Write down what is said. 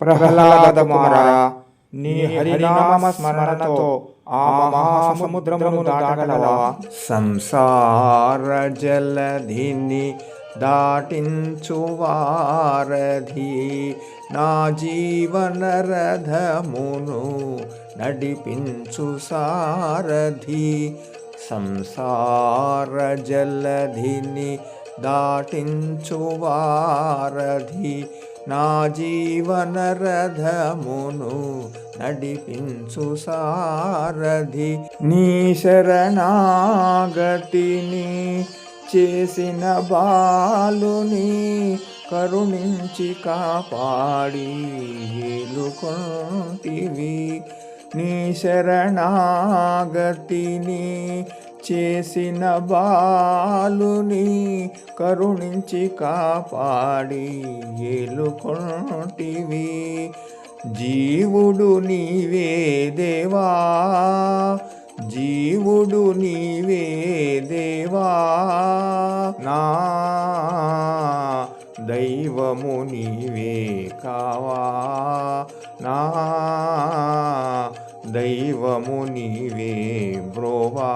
ప్రహ్లాద కుమార నీ హరినామ స్మరణతో ఆ మహాసముద్రమును దాటగలవా? సంసార జలధిని దాటించు వారధి నా జీవన రథమును నడిపించు సారథి సంసార జలధిని దాటించు వారధి నా జీవన రథమును నడిపించు సారథి. నీ శరణాగతిని చేసిన బాలుని కరుణించి కాపాడి ఏలుకొంటివి. నీ శరణాగతిని చేసిన బాలుని కరుణించి కాపాడి ఏలుకొంటివి. జీవుడు నీవే దేవా. జీవుడు నీవే దేవా. నా దైవము నీవే కావా. నా దైవము నీవే బ్రోవా